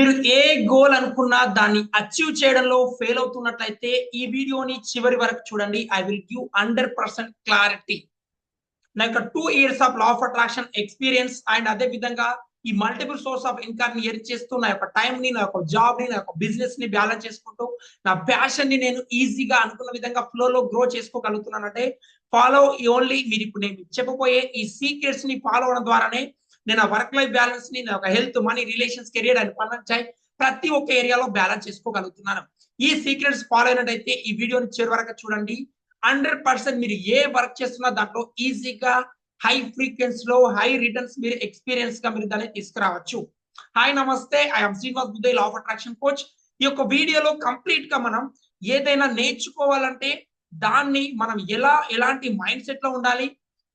మీరు ఏ గోల్ అనుకున్నా దాన్ని అచీవ్ చేయడంలో ఫెయిల్ అవుతున్నట్లయితే ఈ వీడియోని చివరి వరకు చూడండి. I will give hundred percent clarity నా యొక్క two years of law of attraction experience and అదే విధంగా ఈ మల్టిపుల్ సోర్స్ ఆఫ్ ఇన్కమ్ని ఎర్న్ చేస్తూ నా యొక్క టైం ని నా యొక్క జాబ్ని నా యొక్క బిజినెస్ని బ్యాలెన్స్ చేసుకుంటూ నా ప్యాషన్ని నేను ఈజీగా అనుకున్న విధంగా ఫ్లో లో గ్రో చేసుకోగలుగుతున్నానంటే ఫాలో ఓన్లీ మీరు ఇప్పుడు నేను చెప్పబోయే ఈ సీక్రెట్స్ని ఫాలో అవడం ద్వారానే నేను వర్క్ లైఫ్ బ్యాలెన్స్ని నా హెల్త్ మనీ రిలేషన్స్ కెరియర్ అని ఫైనాన్షియల్ ప్రతి ఒక్క ఏరియాలో బ్యాలెన్స్ చేసుకోగలుగుతున్నాను. ఈ సీక్రెట్స్ ఫాలో అయినట్టయితే ఈ వీడియోని చివరి వరకు చూడండి. హండ్రెడ్ పర్సెంట్ మీరు ఏ వర్క్ చేస్తున్నా దాంట్లో ఈజీగా హై ఫ్రీక్వెన్సీ లో హై రిటర్న్స్ మీరు ఎక్స్పీరియన్స్గా మీరు దాన్ని తీసుకురావచ్చు. హాయ్ నమస్తే. I'm Srinivas Buddhay law of attraction coach ఈ యొక్క వీడియోలో కంప్లీట్గా మనం ఏదైనా నేర్చుకోవాలంటే దాన్ని మనం ఎలా ఎలాంటి మైండ్ సెట్లో ఉండాలి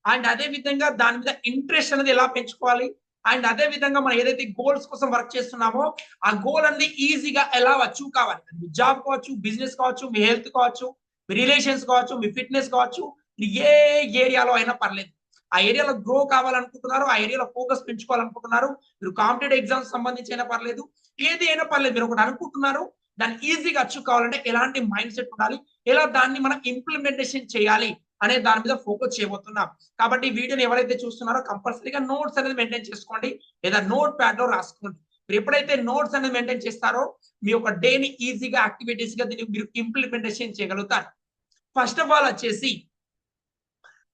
అండ్ అదే విధంగా దాని మీద ఇంట్రెస్ట్ అనేది ఎలా పెంచుకోవాలి? అండ్ అదే విధంగా మనం ఏదైతే గోల్స్ కోసం వర్క్ చేస్తున్నామో ఆ గోల్ అనేది ఈజీగా ఎలా అచీవ్ కావాలి? మీ జాబ్ కావచ్చు బిజినెస్ కావచ్చు మీ హెల్త్ కావచ్చు మీ రిలేషన్స్ కావచ్చు మీ ఫిట్నెస్ కావచ్చు ఏ ఏరియాలో అయినా పర్లేదు. ఆ ఏరియాలో గ్రో కావాలనుకుంటున్నారు ఆ ఏరియాలో ఫోకస్ పెంచుకోవాలనుకుంటున్నారు మీరు కాంపిటేటివ్ ఎగ్జామ్స్ సంబంధించి అయినా పర్లేదు ఏది అయినా పర్లేదు మీరు ఒకటి అనుకుంటున్నారు దాన్ని ఈజీగా అచీవ్ కావాలంటే ఎలాంటి మైండ్ సెట్ ఉండాలి ఎలా దాన్ని మనం ఇంప్లిమెంటేషన్ చేయాలి అనే దాని మీద ఫోకస్ చేయబోతున్నాం. కాబట్టి వీడియోని ఎవరైతే చూస్తున్నారో కంపల్సరీగా నోట్స్ అనేది మెయింటైన్ చేసుకోండి. లేదా నోట్ ప్యాడ్లో రాసుకోండి. మీరు ఎప్పుడైతే నోట్స్ అనేది మెయింటైన్ చేస్తారో మీ యొక్క డేని ఈజీగా యాక్టివిటీస్గా దీన్ని మీరు ఇంప్లిమెంటేషన్ చేయగలుగుతారు. ఫస్ట్ ఆఫ్ ఆల్ వచ్చేసి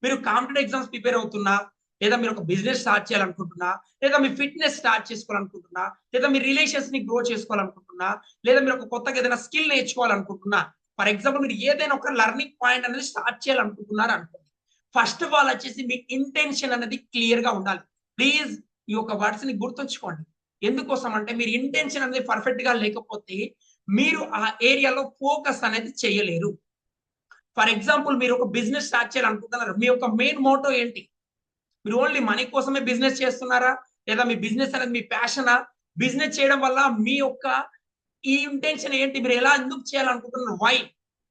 మీరు కాంపిటేటివ్ ఎగ్జామ్స్ ప్రిపేర్ అవుతున్నా లేదా మీరు ఒక బిజినెస్ స్టార్ట్ చేయాలనుకుంటున్నా లేదా మీ ఫిట్నెస్ స్టార్ట్ చేసుకోవాలనుకుంటున్నా లేదా మీ రిలేషన్స్ని గ్రో చేసుకోవాలనుకుంటున్నా లేదా మీరు ఒక కొత్తగా ఏదైనా స్కిల్ నేర్చుకోవాలనుకుంటున్నా ఫర్ ఎగ్జాంపుల్ మీరు ఏదైనా ఒక లర్నింగ్ పాయింట్ అనేది స్టార్ట్ చేయాలనుకుంటున్నారు అనుకోండి. ఫస్ట్ ఆఫ్ ఆల్ వచ్చేసి మీ ఇంటెన్షన్ అనేది క్లియర్గా ఉండాలి. ప్లీజ్ ఈ యొక్క వర్డ్స్ని గుర్తుంచుకోండి. ఎందుకోసం అంటే మీరు ఇంటెన్షన్ అనేది పర్ఫెక్ట్గా లేకపోతే మీరు ఆ ఏరియాలో ఫోకస్ అనేది చేయలేరు. ఫర్ ఎగ్జాంపుల్ మీరు ఒక బిజినెస్ స్టార్ట్ చేయాలనుకుంటున్నారు. మీ యొక్క మెయిన్ మోటో ఏంటి? మీరు ఓన్లీ మనీ కోసమే బిజినెస్ చేస్తున్నారా? లేదా మీ బిజినెస్ అనేది మీ ప్యాషనా బిజినెస్ చేయడం వల్ల మీ యొక్క ఈ ఇంటెన్షన్ ఏంటి? మీరు ఎలా ఎందుకు చేయాలనుకుంటున్నారు? వై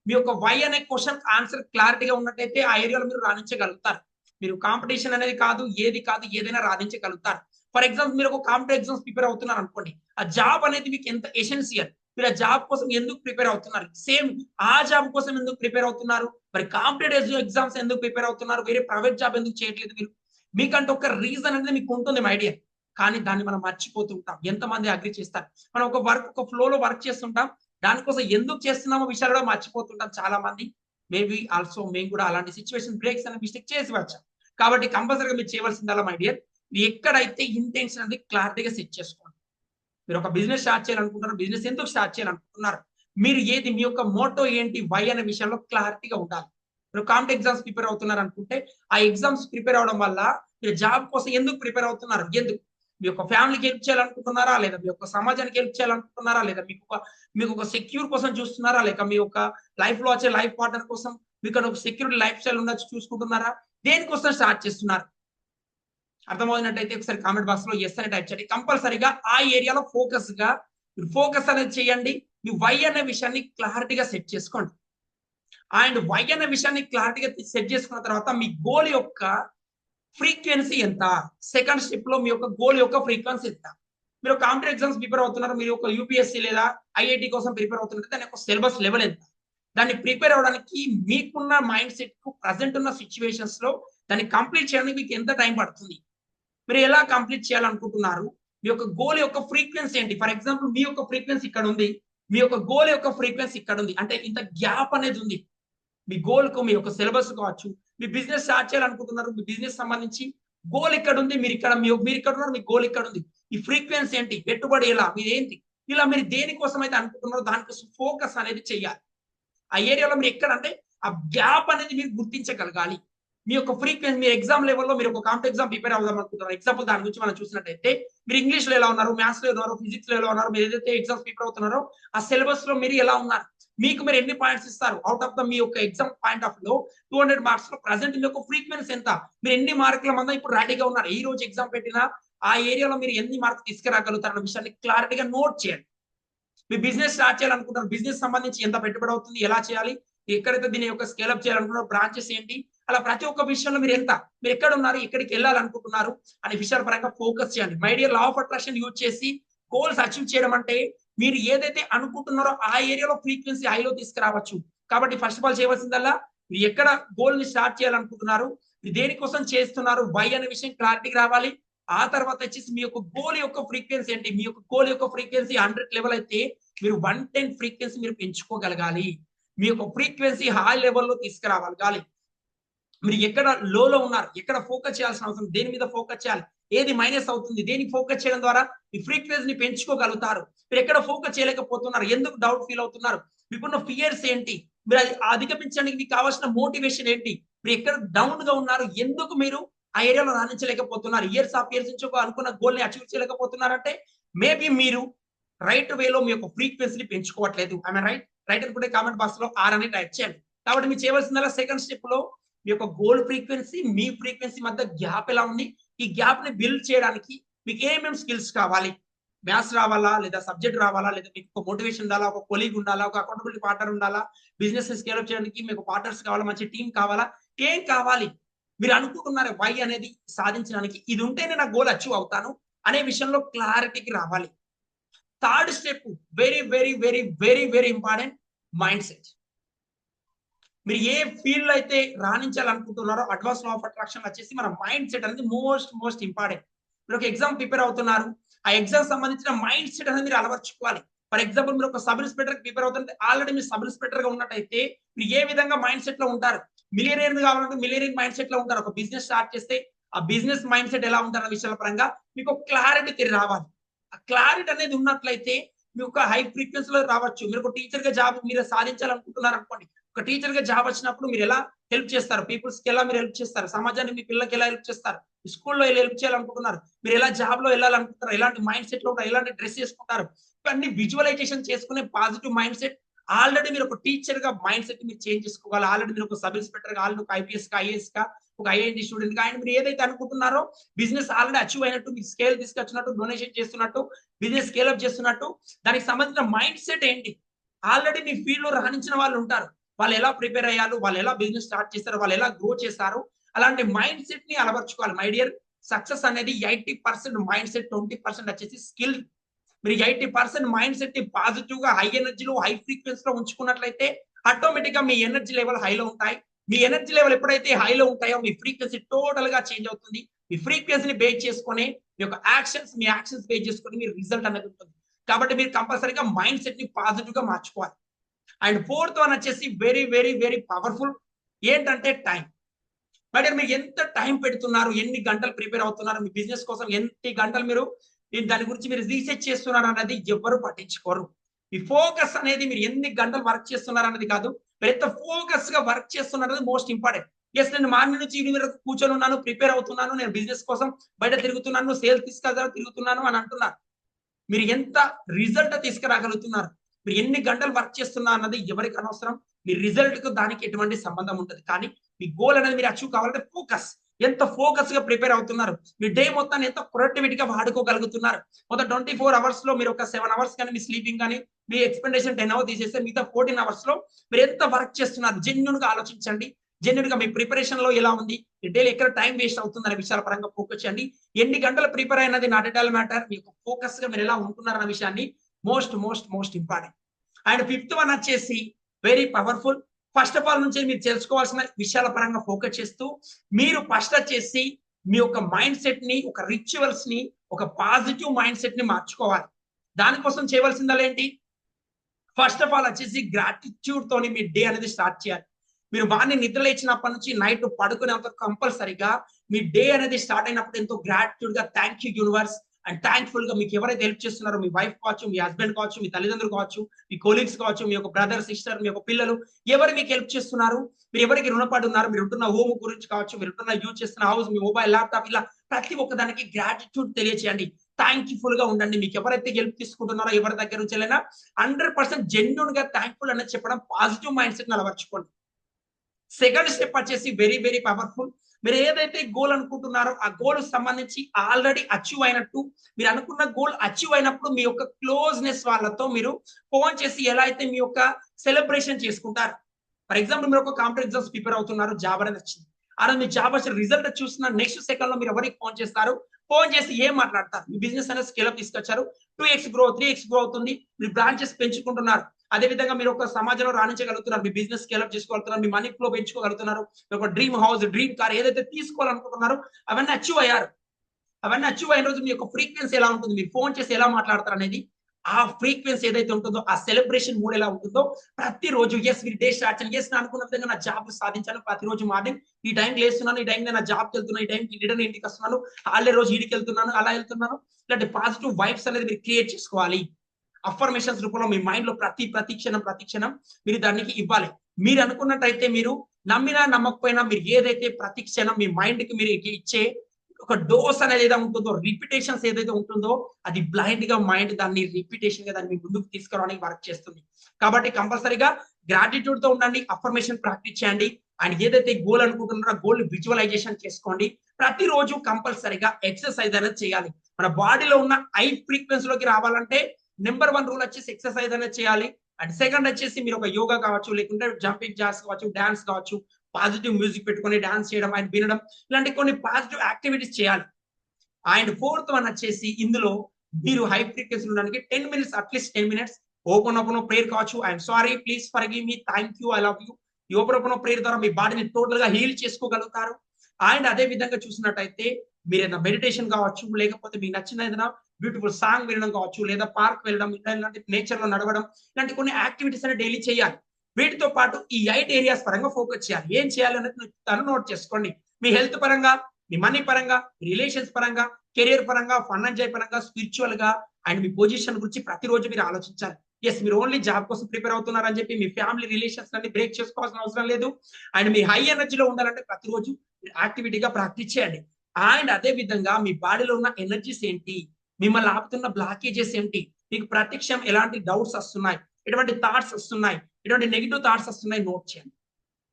మీ యొక్క వై అనే క్వశ్చన్ ఆన్సర్ క్లారిటీగా ఉన్నట్టయితే ఆ ఏరియాలో మీరు రాణించగలుగుతారు. మీరు కాంపిటీషన్ అనేది కాదు ఏది కాదు ఏదైనా రాధించగలుగుతారు ఫర్ ఎగ్జాంపుల్ మీరు ఒక కాంపిటేటివ్ ఎగ్జామ్స్ ప్రిపేర్ అవుతున్నారు అనుకోండి. ఆ జాబ్ అనేది మీకు ఎంత ఎసెన్షియల్ మీరు ఆ జాబ్ కోసం ఎందుకు ప్రిపేర్ అవుతున్నారు? సేమ్ ఆ జాబ్ కోసం ఎందుకు ప్రిపేర్ అవుతున్నారు? మరి కాంపిటేటివ్ ఎగ్జామ్స్ ఎందుకు ప్రిపేర్ అవుతున్నారు? వేరే ప్రైవేట్ జాబ్ ఎందుకు చేయట్లేదు మీరు? మీకంటే ఒక రీజన్ అనేది మీకు ఉంటుంది ఐడియా కానీ దాన్ని మనం మర్చిపోతుంటాం ఎంతమంది అగ్రి చేస్తారు? మనం ఒక వర్క్ ఒక ఫ్లో లో వర్క్ చేస్తుంటాం. దానికోసం ఎందుకు చేస్తున్నామో విషయాలు కూడా మర్చిపోతుంటాం చాలా మంది మేబీ ఆల్సో మేము కూడా అలాంటి సిచ్యువేషన్ బ్రేక్స్ అనే మిస్టేక్ చేసి వచ్చాం. కాబట్టి కంపల్సరీగా మీరు చేయవలసిందల్లా మై డియర్ ఎక్కడైతే ఇంటెన్షన్ అనేది క్లారిటీగా సెట్ చేసుకోండి. మీరు ఒక బిజినెస్ స్టార్ట్ చేయాలనుకుంటున్నారు బిజినెస్ ఎందుకు స్టార్ట్ చేయాలనుకుంటున్నారు? మీరు ఏది మీ యొక్క మోటో ఏంటి వై అనే విషయంలో క్లారిటీగా ఉండాలి. మీరు కాంపిటేటివ్ ఎగ్జామ్స్ ప్రిపేర్ అవుతున్నారు అనుకుంటే ఆ ఎగ్జామ్స్ ప్రిపేర్ అవడం వల్ల మీరు జాబ్ కోసం ఎందుకు ప్రిపేర్ అవుతున్నారు? ఎందుకు? మీ యొక్క ఫ్యామిలీకి హెల్ప్ చేయాలనుకుంటున్నారా లేదా మీ యొక్క సమాజానికి హెల్ప్ చేయాలనుకుంటున్నారా లేదా మీకు ఒక మీకు ఒక సెక్యూర్ కోసం చూస్తున్నారా? లేక మీ యొక్క లైఫ్లో వచ్చే లైఫ్ పార్ట్నర్ కోసం మీకు ఒక సెక్యూరిటీ లైఫ్ స్టైల్ ఉండొచ్చు చూసుకుంటున్నారా? దేనికోసం స్టార్ట్ చేస్తున్నారు? అర్థమవుతున్నట్టయితే ఒకసారి కామెంట్ బాక్స్లో ఎస్ అని టైప్ చేయండి. కంపల్సరీగా ఆ ఏరియాలో ఫోకస్గా మీరు ఫోకస్ అనేది చేయండి. మీ వై అనే విషయాన్ని క్లారిటీగా సెట్ చేసుకోండి. అండ్ వై అనే విషయాన్ని క్లారిటీగా సెట్ చేసుకున్న తర్వాత మీ గోల్ యొక్క ఫ్రీక్వెన్సీ ఎంత? సెకండ్ స్టెప్లో మీ యొక్క గోల్ యొక్క ఫ్రీక్వెన్సీ ఎంత? మీరు కాంపిటేటివ్ ఎగ్జామ్స్ ప్రిపేర్ అవుతున్నారు మీరు ఒక యూపీఎస్సీ లేదా ఐఐటి కోసం ప్రిపేర్ అవుతున్నారు దాని యొక్క సిలబస్ లెవెల్ ఎంత? దాన్ని ప్రిపేర్ అవడానికి మీకున్న మైండ్ సెట్కు ప్రజెంట్ ఉన్న సిచ్యువేషన్స్లో దాన్ని కంప్లీట్ చేయడానికి మీకు ఎంత టైం పడుతుంది? మీరు ఎలా కంప్లీట్ చేయాలనుకుంటున్నారు? మీ యొక్క గోల్ యొక్క ఫ్రీక్వెన్సీ ఏంటి? ఫర్ ఎగ్జాంపుల్ మీ యొక్క ఫ్రీక్వెన్సీ ఇక్కడ ఉంది. మీ యొక్క గోల్ యొక్క ఫ్రీక్వెన్సీ ఇక్కడ ఉంది. అంటే ఇంత గ్యాప్ అనేది ఉంది. మీ గోల్కు మీ యొక్క సిలబస్ కావచ్చు మీ బిజినెస్ స్టార్ట్ చేయాలనుకుంటున్నారు మీ బిజినెస్ సంబంధించి గోల్ ఇక్కడ ఉంది మీరు ఇక్కడ మీరు ఇక్కడ ఉన్నారు మీ గోల్ ఇక్కడ ఉంది ఈ ఫ్రీక్వెన్సీ ఏంటి పెట్టుబడి ఎలా మీదేంటి ఏంటి? ఇలా మీరు దేనికోసం అయితే అనుకుంటున్నారో దానికోసం ఫోకస్ అనేది చేయాలి. ఆ ఏరియాలో మీరు ఎక్కడ అంటే ఆ గ్యాప్ అనేది మీరు గుర్తించగలగాలి. మీ యొక్క ఫ్రీక్వెన్సీ మీరు ఎగ్జామ్ లెవెల్లో మీరు ఒక కాంపిటేటివ్ ఎగ్జామ్ ప్రిపేర్ అవుదాం అనుకుంటున్నారు. ఎగ్జాంపుల్ దాని గురించి మనం చూసినట్టయితే మీరు ఇంగ్లీష్లో ఎలా ఉన్నారు మ్యాథ్స్లో ఉన్నారు ఫిజిక్స్లో ఎలా ఉన్నారు మీరు ఏదైతే ఎగ్జామ్స్ ప్రిపేర్ అవుతున్నారో ఆ సిలబస్లో మీరు ఎలా ఉన్నారు? మీకు మీరు ఎన్ని పాయింట్స్ ఇస్తారు? అవుట్ ఆఫ్ ద మీ యొక్క ఎగ్జామ్ పాయింట్ ఆఫ్లో టూ హండ్రెడ్ మార్క్స్లో ప్రజెంట్ మీ యొక్క ఫ్రీక్వెన్సీ ఎంత? మీరు ఎన్ని మార్కుల మంద ఇప్పుడు రెడీగా ఉన్నారు? ఈ రోజు ఎగ్జామ్ పెట్టినా ఆ ఏరియాలో మీరు ఎన్ని మార్క్స్ తీసుకురాగలుగుతారు అన్న విషయాన్ని క్లారిటీగా నోట్ చేయండి. మీ బిజినెస్ స్టార్ట్ చేయాలనుకుంటారు బిజినెస్ సంబంధించి ఎంత పెట్టుబడి అవుతుంది? ఎలా చేయాలి? ఎక్కడైతే దీని యొక్క స్కేలప్ చేయాలనుకున్నారు బ్రాంచెస్ ఏంటి? అలా ప్రతి ఒక్క విషయంలో మీరు ఎంత? మీరు ఎక్కడ ఉన్నారు? ఎక్కడికి వెళ్ళాలనుకుంటున్నారు? అనే విషయాల పరంగా ఫోకస్ చేయండి. My dear law of attraction use చేసి గోల్స్ అచీవ్ చేయడం అంటే మీరు ఏదైతే అనుకుంటున్నారో ఆ ఏరియాలో ఫ్రీక్వెన్సీ హైలో తీసుకురావచ్చు. కాబట్టి ఫస్ట్ ఆఫ్ ఆల్ చేయవలసిందల్లా మీరు ఎక్కడ గోల్ని స్టార్ట్ చేయాలనుకుంటున్నారు మీరు దేనికోసం చేస్తున్నారు వై అనే విషయం క్లారిటీకి రావాలి. ఆ తర్వాత వచ్చేసి మీ యొక్క గోల్ యొక్క ఫ్రీక్వెన్సీ ఏంటి? మీ యొక్క గోల్ యొక్క ఫ్రీక్వెన్సీ హండ్రెడ్ లెవెల్ అయితే మీరు వన్ టెన్ ఫ్రీక్వెన్సీ మీరు పెంచుకోగలగాలి. మీ యొక్క ఫ్రీక్వెన్సీ హై లెవెల్లో తీసుకురావాలి. మీరు ఎక్కడ లోలో ఉన్నారు ఎక్కడ ఫోకస్ చేయాల్సిన అవసరం దేని మీద ఫోకస్ చేయాలి ఏది మైనస్ అవుతుంది దేనికి ఫోకస్ చేయడం ద్వారా మీ ఫ్రీక్వెన్సీని పెంచుకోగలుగుతారు. మీరు ఎక్కడ ఫోకస్ చేయలేకపోతున్నారు ఎందుకు డౌట్ ఫీల్ అవుతున్నారు మీకున్న ఫియర్స్ ఏంటి మీరు అది అధిగమించడానికి మీకు కావాల్సిన మోటివేషన్ ఏంటి మీరు ఎక్కడ డౌన్గా ఉన్నారు ఎందుకు మీరు ఆ ఏరియాలో రాణించలేకపోతున్నారు ఇయర్స్ ఆఫ్ ఇయర్స్ నుంచి ఒక అనుకున్న గోల్ని అచీవ్ చేయలేకపోతున్నారంటే మేబీ మీరు రైట్ వేలో మీ యొక్క ఫ్రీక్వెన్సీని పెంచుకోవట్లేదు. ఐ రైట్ రైట్ అనుకుంటే కామెంట్ బాక్స్లో ఆర్ అని టైప్ చేయండి. కాబట్టి మీరు చేయవలసిందల్లా సెకండ్ స్టెప్లో మీ యొక్క గోల్ ఫ్రీక్వెన్సీ మీ ఫ్రీక్వెన్సీ మధ్య గ్యాప్ ఎలా ఉంది? ఈ గ్యాప్ని బిల్డ్ చేయడానికి మీకు ఏమేమి స్కిల్స్ కావాలి? మ్యాథ్స్ రావాలా? లేదా సబ్జెక్ట్ రావాలా? లేదా మీకు ఒక మోటివేషన్ ఉండాలా? ఒక కొలీగ్ ఉండాలా? ఒక అకౌంటబిలిటీ పార్ట్నర్ ఉండాలా? బిజినెస్ స్కేల్ చేయడానికి మీకు పార్ట్నర్స్ కావాలా? మంచి టీం కావాలా? ఏం కావాలి? మీరు అనుకుంటున్నారు వై అనేది సాధించడానికి ఇది ఉంటేనే నా గోల్ అచీవ్ అవుతాను అనే విషయంలో క్లారిటీకి రావాలి. Third step very very very very very important mind set మీరు ఏ ఫీల్డ్లో అయితే రాణించాలనుకుంటున్నారో అడ్వాన్స్ లా ఆఫ్ అట్రాక్షన్ వచ్చేసి మన మైండ్ సెట్ అనేది మోస్ట్ మోస్ట్ ఇంపార్టెంట్ మీరు ఒక ఎగ్జామ్ ప్రిపేర్ అవుతున్నారు. ఆ ఎగ్జామ్ సంబంధించిన మైండ్ సెట్ అనేది మీరు అలవర్చుకోవాలి. ఫర్ ఎగ్జాంపుల్ మీరు ఒక సబ్ ఇన్స్పెక్టర్ ప్రిపేర్ అవుతుంటే ఆల్రెడీ మీరు సబ్ ఇన్స్పెక్టర్గా ఉన్నట్టయితే మీరు ఏ విధంగా మైండ్ సెట్లో ఉంటారు? మిలియనియర్ కావాలంటే మిలియనియర్ మైండ్ సెట్లో ఉంటారు. ఒక బిజినెస్ స్టార్ట్ చేస్తే ఆ బిజినెస్ మైండ్ సెట్ ఎలా ఉంటారన్న విషయాల పరంగా మీకు క్లారిటీ తిరిగి రావాలి. ఆ క్లారిటీ అనేది ఉన్నట్లయితే మీకు ఒక హై ఫ్రీక్వెన్సీలో రావచ్చు. మీరు ఒక టీచర్గా జాబ్ మీరు సాధించాలనుకుంటున్నారు అనుకోండి ఒక టీచర్గా జాబ్ వచ్చినప్పుడు మీరు ఎలా హెల్ప్ చేస్తారు? పీపుల్స్కి ఎలా మీరు హెల్ప్ చేస్తారు? సమాజాన్ని మీ పిల్లలకి ఎలా హెల్ప్ చేస్తారు? స్కూల్లో ఎలా హెల్ప్ చేయాలనుకుంటున్నారు? మీరు ఎలా జాబ్లో వెళ్ళాలనుకుంటున్నారు? ఎలాంటి మైండ్ సెట్లో ఉంటారు ఎలాంటి డ్రెస్ చేసుకుంటారు ఇవన్నీ విజువలైజేషన్ చేసుకునే పాజిటివ్ మైండ్ సెట్ ఆల్రెడీ మీరు ఒక టీచర్గా మైండ్ సెట్ మీరు చేంజ్ చేసుకోవాలి. ఆల్రెడీ మీరు ఒక సబ్ ఇన్స్పెక్టర్గా ఆల్రెడీ ఒక ఐపీఎస్గా ఐఏఎస్గా ఒక ఐఐటి స్టూడెంట్గా ఆయన మీరు ఏదైతే అనుకుంటున్నారో బిజినెస్ ఆల్రెడీ అచీవ్ అయినట్టు మీరు స్కేల్ తీసుకొచ్చినట్టు డొనేషన్ చేస్తున్నట్టు బిజినెస్ స్కేల్ అప్ చేస్తున్నట్టు దానికి సంబంధించిన మైండ్ సెట్ ఏంటి? ఆల్రెడీ మీ ఫీల్డ్లో రాణించిన వాళ్ళు ఉంటారు. వాళ్ళు ఎలా ప్రిపేర్ అయ్యారు? వాళ్ళు ఎలా బిజినెస్ స్టార్ట్ చేస్తారు వాళ్ళు ఎలా గ్రో చేస్తారు అలాంటి మైండ్ సెట్ని అలవర్చుకోవాలి. మై డియర్ సక్సెస్ అనేది eighty percent mind set twenty percent వచ్చేసి స్కిల్. మీరు ఎయిటీ పర్సెంట్ మైండ్ సెట్ని పాజిటివ్గా హై ఎనర్జీలో హై ఫ్రీక్వెన్సీ లో ఉంచుకున్నట్లయితే ఆటోమేటిక్గా మీ ఎనర్జీ లెవెల్ హైలో ఉంటాయి. మీ ఎనర్జీ లెవెల్ ఎప్పుడైతే హైలో ఉంటాయో మీ ఫ్రీక్వెన్సీ టోటల్గా చేంజ్ అవుతుంది. మీ ఫ్రీక్వెన్సీని బేస్ చేసుకొని మీ యొక్క యాక్షన్స్ మీ యాక్షన్స్ బేస్ చేసుకొని మీ రిజల్ట్ అనేది ఉంటుంది. కాబట్టి మీరు కంపల్సరీగా మైండ్ సెట్ని పాజిటివ్గా మార్చుకోవాలి. అండ్ ఫోర్త్ వన్ వచ్చేసి వెరీ వెరీ వెరీ పవర్ఫుల్. ఏంటంటే టైం. బట్ మీరు ఎంత టైం పెడుతున్నారు ఎన్ని గంటలు ప్రిపేర్ అవుతున్నారు మీ బిజినెస్ కోసం ఎన్ని గంటలు మీరు దాని గురించి మీరు రీసెర్చ్ చేస్తున్నారు అన్నది ఎవరు పట్టించుకోరు. మీ ఫోకస్ అనేది మీరు ఎన్ని గంటలు వర్క్ చేస్తున్నారు అన్నది కాదు మీరు ఎంత ఫోకస్గా వర్క్ చేస్తున్నారు అనేది మోస్ట్ ఇంపార్టెంట్. ఎస్ నేను మార్నింగ్ నుంచి ఈవినింగ్ వరకు కూర్చొని ఉన్నాను ప్రిపేర్ అవుతున్నాను నేను బిజినెస్ కోసం బయట తిరుగుతున్నాను సేల్ తీసుకెళ్తా తిరుగుతున్నాను అని అంటున్నారు. మీరు ఎంత రిజల్ట్ తీసుకురాగలుగుతున్నారు? మీరు ఎన్ని గంటలు వర్క్ చేస్తున్నా అన్నది ఎవరికి అనవసరం? మీ రిజల్ట్కు దానికి ఎటువంటి సంబంధం ఉంటుంది కానీ మీ గోల్ అనేది మీరు అచీవ్ కావాలంటే ఫోకస్ ఎంత ఫోకస్గా ప్రిపేర్ అవుతున్నారు? మీ డే మొత్తాన్ని ఎంత ప్రొడక్టివిటీగా వాడుకోగలుగుతున్నారు? మొత్తం ట్వంటీ ఫోర్ అవర్స్లో మీరు ఒక సెవెన్ అవర్స్ కానీ మీ స్లీపింగ్ కానీ మీ ఎక్స్పెండేషన్ టెన్ అవర్ తీసేస్తే మిగతా ఫోర్టీన్ అవర్స్లో మీరు ఎంత వర్క్ చేస్తున్నారు? జెన్యున్గా ఆలోచించండి. జెన్యున్గా మీ ప్రిపరేషన్లో ఎలా ఉంది? డైలీ ఎక్కడ టైం వేస్ట్ అవుతుందనే విషయాల పరంగా ఫోకస్ చేయండి. ఎన్ని గంటలు ప్రిపేర్ అయినది నాట్ ఎట్ ఆల్ మ్యాటర్ మీకు ఫోకస్గా మీరు ఎలా ఉంటున్నారు అన్న విషయాన్ని most most most important. And fifth one వచ్చేసి very powerful. First of all నుంచి మీరు తెలుసుకోవాల్సిన విషయాల పరంగా ఫోకస్ చేస్తూ మీరు ఫస్ట్ వచ్చేసి మీ యొక్క మైండ్ సెట్ని ఒక రిచువల్స్ని ఒక పాజిటివ్ మైండ్ సెట్ని మార్చుకోవాలి. దానికోసం చేయవలసిందల్లా ఏంటి? ఫస్ట్ ఆఫ్ ఆల్ వచ్చేసి గ్రాటిట్యూడ్ తోని మీ డే అనేది స్టార్ట్ చేయాలి. మీరు బాగా నిద్ర లేచినప్పటి నుంచి నైట్ పడుకునేంత కంపల్సరీగా మీ డే అనేది స్టార్ట్ అయినప్పుడు ఎంతో గ్రాటిట్యూడ్గా థ్యాంక్ యూ యూనివర్స్ అండ్ థ్యాంక్ఫుల్గా మీకు ఎవరైతే హెల్ప్ చేస్తున్నారో మీ వైఫ్ కావచ్చు మీ హస్బెండ్ కావచ్చు మీ తల్లిదండ్రులు కావచ్చు మీ కొలీగ్స్ కావచ్చు మీ యొక్క బ్రదర్ సిస్టర్ మీ యొక్క పిల్లలు ఎవరు మీకు హెల్ప్ చేస్తున్నారు? మీరు ఎవరికి రుణపడి ఉన్నారు? మీరు ఉంటున్న హోమ్ గురించి కావచ్చు మీరు ఉంటున్న యూజ్ చేస్తున్న హౌస్ మీ మొబైల్ ల్యాప్టాప్ ఇలా ప్రతి ఒక్క దానికి గ్రాటిట్యూడ్ తెలియచేయండి. థ్యాంక్ఫుల్గా ఉండండి. మీకు ఎవరైతే హెల్ప్ తీసుకుంటున్నారో ఎవరి దగ్గర నుంచి వెళ్ళినా హండ్రెడ్ పర్సెంట్ జెన్యున్గా థ్యాంక్ఫుల్ అనేది చెప్పడం పాజిటివ్ మైండ్ సెట్ అలవర్చుకోండి. సెకండ్ స్టెప్ వచ్చేసి వెరీ వెరీ పవర్ఫుల్ మీరు ఏదైతే గోల్ అనుకుంటున్నారో ఆ గోల్ సంబంధించి ఆల్రెడీ అచీవ్ అయినట్టు మీరు అనుకున్న గోల్ అచీవ్ అయినప్పుడు మీ యొక్క క్లోజ్నెస్ వాళ్ళతో మీరు ఫోన్ చేసి ఎలా అయితే మీ యొక్క సెలబ్రేషన్ చేసుకుంటారు. ఫర్ ఎగ్జాంపుల్ మీరు ఒక కాంపిటేటివ్ ఎగ్జామ్స్ ప్రిపేర్ అవుతున్నారు జాబ్ అనేది వచ్చింది. అలా మీ జాబ్ వచ్చిన రిజల్ట్ చూసిన నెక్స్ట్ సెకండ్లో మీరు ఎవరికి ఫోన్ చేస్తారు? ఫోన్ చేసి ఏం మాట్లాడతారు? మీ బిజినెస్ అనేది స్కేలప్ తీసుకొచ్చారు. Two X grow three X grow అవుతుంది. మీరు బ్రాంచెస్ పెంచుకుంటున్నారు. అదే విధంగా మీరు ఒక సమాజంలో రాణించగలుగుతున్నారు మీ బిజినెస్ స్కేలప్ చేసుకోగలుగుతున్నారు మీ మనీ ఫ్లో పెంచుకోగలుగుతున్నారు మీ ఒక డ్రీమ్ హౌస్ డ్రీమ్ కార్ ఏదైతే తీసుకోవాలనుకుంటున్నారో అవన్నీ అచీవ్ అయ్యారు. అవన్నీ అచీవ్ అయిన రోజు మీ యొక్క ఫ్రీక్వెన్సీ ఎలా ఉంటుంది మీరు ఫోన్ చేసి ఎలా మాట్లాడతారు అనేది ఆ ఫ్రీక్వెన్సీ ఏదైతే ఉంటుందో ఆ సెలబ్రేషన్ మూడ్ ఎలా ఉంటుందో ప్రతిరోజు ఎస్ మీరు డే స్టార్ట్ ఎస్ నేను అనుకున్న విధంగా నా జాబ్ సాధించాను. ప్రతిరోజు మార్నింగ్ ఈ టైం లేస్తున్నాను. ఈ టైంకి నా జాబ్కి వెళ్తున్నాను. ఈ టైం రిటర్న్ ఇంటికి వస్తున్నాను. హాలిడే రోజు ఇంటికి వెళ్తున్నాను. అలా వెళ్తున్నాను. ఇలాంటి పాజిటివ్ వైబ్స్ అనేది మీరు క్రియేట్ చేసుకోవాలి. అఫర్మేషన్స్ రూపంలో మీ మైండ్లో ప్రతి ప్రతి క్షణం ప్రతి క్షణం మీరు దానికి ఇవ్వాలి. మీరు అనుకున్నట్టయితే మీరు నమ్మినా నమ్మకపోయినా మీరు ఏదైతే ప్రతి క్షణం మీ మైండ్కి మీరు ఇచ్చే ఒక డోస్ అనేది ఏదైతే ఉంటుందో రిపిటేషన్స్ ఏదైతే ఉంటుందో అది బ్లైండ్గా మైండ్ దాన్ని రిపిటేషన్గా దాన్ని మీ ముందుకు తీసుకురావడానికి వర్క్ చేస్తుంది. కాబట్టి కంపల్సరీగా గ్రాటిట్యూడ్తో ఉండండి అఫర్మేషన్ ప్రాక్టీస్ చేయండి. అండ్ ఏదైతే గోల్ అనుకుంటున్నారో గోల్ విజువలైజేషన్ చేసుకోండి. ప్రతిరోజు కంపల్సరీగా ఎక్సర్సైజ్ అనేది చేయాలి. మన బాడీలో ఉన్న హై ఫ్రీక్వెన్సీలోకి రావాలంటే నెంబర్ వన్ రూల్ వచ్చేసి ఎక్సర్సైజ్ అనేది చేయాలి. అండ్ సెకండ్ వచ్చేసి మీరు ఒక యోగా కావచ్చు లేకుంటే జంపింగ్ జాస్ కావచ్చు డాన్స్ కావచ్చు పాజిటివ్ మ్యూజిక్ పెట్టుకొని డాన్స్ చేయడం అండ్ వినడం ఇలాంటి కొన్ని పాజిటివ్ యాక్టివిటీస్ చేయాలి. అండ్ ఫోర్త్ వన్ వచ్చేసి ఇందులో మీరు హై ఫ్రీక్వెన్సీ ఉండడానికి ten minutes atleast ten minutes open open prayer కావచ్చు. I'm sorry please forgive me thank you I love you ఈ ఓపెన్ ఓపెన్ ప్రేయర్ ద్వారా మీ బాడీని టోటల్గా హీల్ చేసుకోగలుగుతారు. అండ్ అదే విధంగా చూసినట్టయితే మీరు ఏదైనా మెడిటేషన్ కావచ్చు లేకపోతే మీకు నచ్చిన ఏదైనా బ్యూటిఫుల్ సాంగ్ వినడం కావచ్చు లేదా పార్క్ వెళ్ళడం ఇలాంటి నేచర్లో నడవడం ఇలాంటి కొన్ని యాక్టివిటీస్ అనేది డైలీ చేయాలి. వీటితో పాటు ఈ ఎయిట్ ఏరియాస్ పరంగా ఫోకస్ చేయాలి. ఏం చేయాలి అనేది తను నోట్ చేసుకోండి. మీ హెల్త్ పరంగా మీ మనీ పరంగా రిలేషన్స్ పరంగా కెరియర్ పరంగా ఫైనాన్షియల్ పరంగా స్పిరిచువల్గా అండ్ మీ పొజిషన్ గురించి ప్రతిరోజు మీరు ఆలోచించాలి. ఎస్ మీరు ఓన్లీ జాబ్ కోసం ప్రిపేర్ అవుతున్నారని చెప్పి మీ ఫ్యామిలీ రిలేషన్స్ అన్ని బ్రేక్ చేసుకోవాల్సిన అవసరం లేదు. అండ్ మీ హై ఎనర్జీలో ఉండాలంటే ప్రతిరోజు యాక్టివిటీగా ప్రాక్టీస్ చేయండి. అండ్ అదే విధంగా మీ బాడీలో ఉన్న ఎనర్జీస్ ఏంటి? మిమ్మల్ని ఆపుతున్న బ్లాకేజెస్ ఏంటి? మీకు ప్రత్యక్షం ఎలాంటి డౌట్స్ వస్తున్నాయి? ఎటువంటి థాట్స్ వస్తున్నాయి? ఎటువంటి నెగిటివ్ థాట్స్ వస్తున్నాయి? నోట్ చేయండి.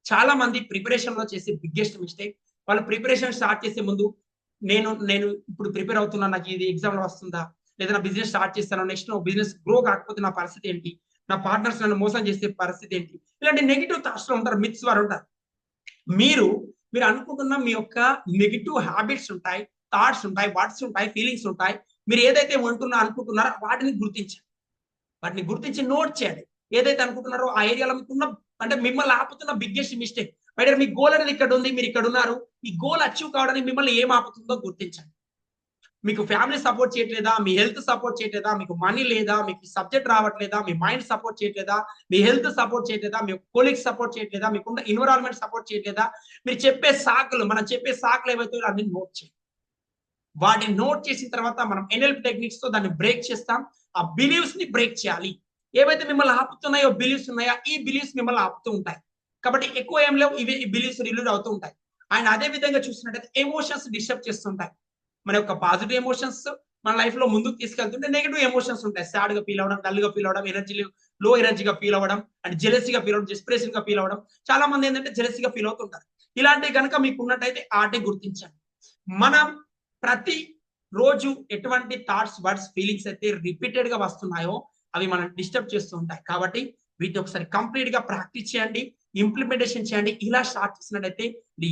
చాలా మంది ప్రిపరేషన్లో చేసే బిగ్గెస్ట్ మిస్టేక్ వాళ్ళు ప్రిపరేషన్ స్టార్ట్ చేసే ముందు నేను నేను ఇప్పుడు ప్రిపేర్ అవుతున్నా నాకు ఇది ఎగ్జామ్లో వస్తుందా? లేదా నా బిజినెస్ స్టార్ట్ చేస్తాను? నెక్స్ట్ బిజినెస్ గ్రో కాకపోతే నా పరిస్థితి ఏంటి? నా పార్ట్నర్స్ నన్ను మోసం చేసే పరిస్థితి ఏంటి? ఇలాంటి నెగిటివ్ థాట్స్లో ఉంటారు మిత్స్ వారు ఉంటారు. మీరు మీరు అనుకుంటున్న మీ యొక్క నెగిటివ్ హ్యాబిట్స్ ఉంటాయి థాట్స్ ఉంటాయి వాట్స్ ఉంటాయి ఫీలింగ్స్ ఉంటాయి. మీరు ఏదైతే ఉంటున్నా అనుకుంటున్నారో వాటిని గుర్తించండి. వాటిని గుర్తించి నోట్ చేయండి. ఏదైతే అనుకుంటున్నారో ఆ ఏరియాలో మీకున్న అంటే మిమ్మల్ని ఆపుతున్న బిగ్గెస్ట్ మిస్టేక్ బయట మీ గోల్ అనేది ఇక్కడ ఉంది మీరు ఇక్కడ ఉన్నారు ఈ గోల్ అచీవ్ కావడానికి మిమ్మల్ని ఏం ఆపుతుందో గుర్తించండి. మీకు ఫ్యామిలీ సపోర్ట్ చేయట్లేదా? మీ హెల్త్ సపోర్ట్ చేయట్లేదా? మీకు మనీ లేదా? మీకు సబ్జెక్ట్ రావట్లేదా? మీ మైండ్ సపోర్ట్ చేయట్లేదా? మీ హెల్త్ సపోర్ట్ చేయట్లేదా? మీ కొలీగ్స్ సపోర్ట్ చేయట్లేదా? మీకున్న ఎన్విరాన్మెంట్ సపోర్ట్ చేయట్లేదా? మీరు చెప్పే సాకులు మనం చెప్పే సాకులు ఏవైతే అన్ని నోట్ చేయండి వాటిని నోట్ చేసిన తర్వాత మనం ఎన్ఎల్పి టెక్నిక్స్తో దాన్ని బ్రేక్ చేస్తాం. ఆ బిలీవ్స్ని బ్రేక్ చేయాలి. ఏవైతే మిమ్మల్ని ఆపుతున్నాయో బిలీవ్స్ ఉన్నాయో ఈ బిలీవ్స్ మిమ్మల్ని ఆపుతూ ఉంటాయి. కాబట్టి ఎక్కువ ఏం లేవు ఇవి ఈ బిలీవ్స్ రిలీవ్ అవుతూ ఉంటాయి. అండ్ అదే విధంగా చూసినట్టయితే ఎమోషన్స్ డిస్టర్బ్ చేస్తుంటాయి మన యొక్క పాజిటివ్ ఎమోషన్స్ మన లైఫ్లో ముందుకు తీసుకెళ్తుంటే నెగిటివ్ ఎమోషన్స్ ఉంటాయి. సాడ్గా ఫీల్ అవడం డల్గా ఫీల్ అవడం ఎనర్జీ లో ఎనర్జీగా ఫీల్ అవ్వడం అండ్ జెలసీగా ఫీల్ అవ్వడం డిస్ప్రెషన్గా ఫీల్ అవ్వడం చాలా మంది ఏంటంటే జెలసీగా ఫీల్ అవుతుంటారు. ఇలాంటివి కనుక మీకు ఉన్నట్టయితే ఆటే గుర్తించండి. మనం ప్రతి రోజు ఎటువంటి థాట్స్ వర్డ్స్ ఫీలింగ్స్ అయితే రిపీటెడ్గా వస్తున్నాయో అవి మనం డిస్టర్బ్ చేస్తూ ఉంటాయి. కాబట్టి వీటిని ఒకసారి కంప్లీట్గా ప్రాక్టీస్ చేయండి ఇంప్లిమెంటేషన్ చేయండి. ఇలా స్టార్ట్ చేసినట్టయితే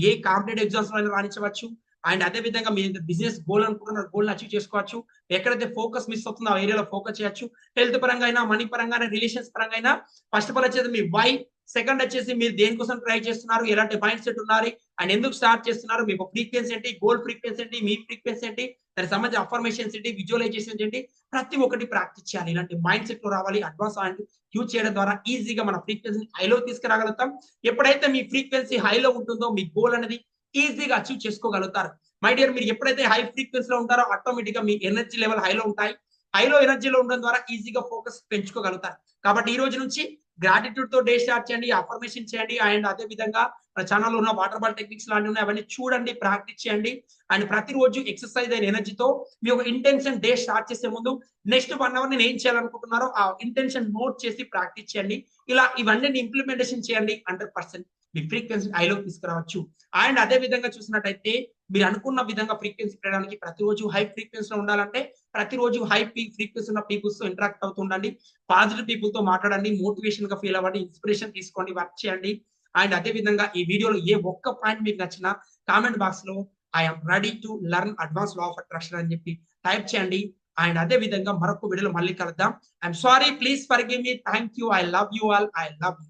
ఏ కాంపిటేటివ్ ఎగ్జామ్స్లో రాణించవచ్చు. అండ్ అదే విధంగా మీ బిజినెస్ గోల్ అనుకుంటున్న గోల్ అచీవ్ చేసుకోవచ్చు. ఎక్కడైతే ఫోకస్ మిస్ అవుతుందో ఆ ఏరియాలో ఫోకస్ చేయొచ్చు. హెల్త్ పరంగా అయినా మనీ పరంగా రిలేషన్స్ పరంగా అయినా ఫస్ట్ ఆఫ్ ఆల్ వచ్చేది మీ వై సెకండ్ వచ్చేసి మీరు దేనికోసం ట్రై చేస్తున్నారు ఎలాంటి మైండ్ సెట్ ఉన్నారు అండ్ ఎందుకు స్టార్ట్ చేస్తున్నారు మీకు ఫ్రీక్వెన్సీ ఏంటి గోల్ ఫ్రీక్వెన్సీ ఏంటి మీ ఫ్రీక్వెన్సీ ఏంటి దానికి సంబంధించిన అఫర్మేషన్స్ ఏంటి విజువలైజేషన్ ఏంటి ప్రతి ఒక్కటి ప్రాక్టీస్ చేయాలి. ఇలాంటి మైండ్ సెట్లో రావాలి అడ్వాన్స్ అండ్ యూజ్ చేయడం ద్వారా ఈజీగా మన ఫ్రీక్వెన్సీ హైలో తీసుకురాగలుగుతాం. ఎప్పుడైతే మీ ఫ్రీక్వెన్సీ హైలో ఉంటుందో మీ గోల్ అనేది ఈజీగా అచీవ్ చేసుకోగలుగుతారు. మై డియర్ మీరు ఎప్పుడైతే హై ఫ్రీక్వెన్సీ లో ఉంటారో ఆటోమేటిక్గా మీ ఎనర్జీ లెవెల్ హైలో ఉంటాయి. హైలో ఎనర్జీలో ఉండడం ద్వారా ఈజీగా ఫోకస్ పెంచుకోగలుగుతారు. కాబట్టి ఈ రోజు నుంచి గ్రాటిట్యూడ్తో డే స్టార్ట్ చేయండి అఫర్మేషన్ చేయండి అండ్ అదే విధంగా మన ఛానల్లో ఉన్న వాటర్ బాల్ టెక్నిక్స్ లాంటివి ఉన్నాయి అవన్నీ చూడండి ప్రాక్టీస్ చేయండి. అండ్ ప్రతిరోజు ఎక్సర్సైజ్ అయిన ఎనర్జీతో మీ ఒక ఇంటెన్షన్ డే స్టార్ట్ చేసే ముందు నెక్స్ట్ వన్ అవర్ నేను ఏం చేయాలనుకుంటున్నారో ఆ ఇంటెన్షన్ నోట్ చేసి ప్రాక్టీస్ చేయండి. ఇలా ఇవన్నీ ఇంప్లిమెంటేషన్ చేయండి హండ్రెడ్ పర్సెంట్ మీ ఫ్రీక్వెన్సీ హైలోకి తీసుకురావచ్చు. అండ్ అదే విధంగా చూసినట్టయితే మీరు అనుకున్న విధంగా ఫ్రీక్వెన్సీ పెట్టడానికి ప్రతిరోజు హై ఫ్రీక్వెన్సీ లో ఉండాలంటే ప్రతిరోజు హై ఫ్రీక్వెన్సీ ఉన్న పీపుల్స్తో ఇంటరాక్ట్ అవుతూ ఉండండి. పాజిటివ్ పీపుల్తో మాట్లాడండి మోటివేషన్గా ఫీల్ అవ్వండి ఇన్స్పిరేషన్ తీసుకోండి వర్క్ చేయండి. అండ్ అదే విధంగా ఈ వీడియోలో ఏ ఒక్క పాయింట్ మీకు నచ్చినా కామెంట్ బాక్స్లో I'm ready to learn advance law of attraction అని చెప్పి టైప్ చేయండి. అండ్ అదే విధంగా మరొక వీడియోలో మళ్ళీ కలుద్దాం. I'm sorry please forgive me thank you I love you all I love you